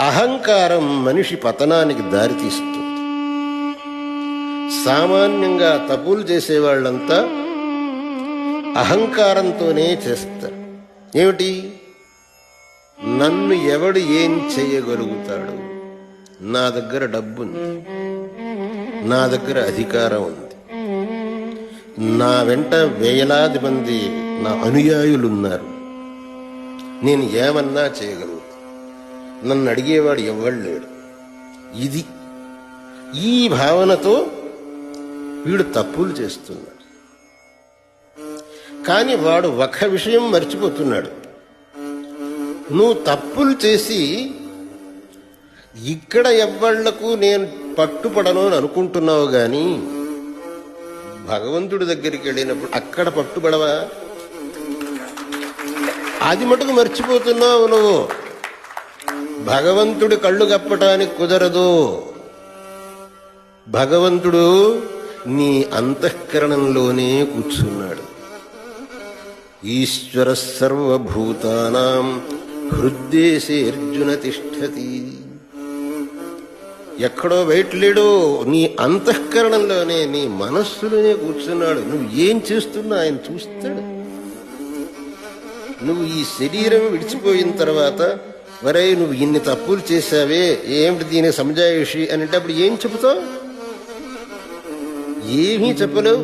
అహంకారం మనిషి పతనానికి దారితీస్తుంది సామాన్యంగా తప్పులు చేసేవాళ్ళంతా అహంకారంతోనే చేస్తారు. ఏమిటి? నన్ను ఎవడు ఏం చేయగలుగుతాడు? నా దగ్గర డబ్బుంది. నా దగ్గర అధికారం ఉంది. నా వెంట వేలాది మంది నా అనుయాయులున్నారు. నేను ఏమన్నా చేయగలుగుతాను నన్ను అడిగేవాడు ఎవ్వడు లేడు. ఇది ఈ భావనతో వీడు తప్పులు చేస్తున్నాడు. కానీ వాడు ఒక విషయం మర్చిపోతున్నాడు. నువ్వు తప్పులు చేసి ఇక్కడ ఎవ్వళ్ళకు నేను పట్టుపడను అని అనుకుంటున్నావు గాని భగవంతుడి దగ్గరికి వెళ్ళినప్పుడు అక్కడ పట్టుబడవా? అది మటుకు మర్చిపోతున్నావు నువ్వు. భగవంతుడి కళ్ళు కప్పటానికి కుదరదు. భగవంతుడు నీ అంతఃకరణంలోనే కూర్చున్నాడు. ఈశ్వర సర్వభూతానాం హృద్దేశే అర్జున తిష్టతి. ఎక్కడో బయట లేడు నీ అంతఃకరణంలోనే నీ మనస్సులోనే కూర్చున్నాడు. నువ్వు ఏం చేస్తున్నా ఆయన చూస్తాడు. నువ్వు ఈ శరీరం విడిచిపోయిన తర్వాత వరే నువ్వు ఇన్ని తప్పులు చేశావే? ఏమిటి దీని సమజాయిషి అనేటప్పుడు ఏం చెబుతావు? ఏమీ చెప్పలేవు.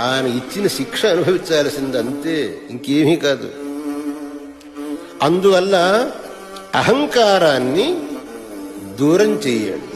ఆయన ఇచ్చిన శిక్ష అనుభవించాల్సింది అంతే ఇంకేమీ కాదు. అందువల్ల అహంకారాన్ని దూరం చేయండి.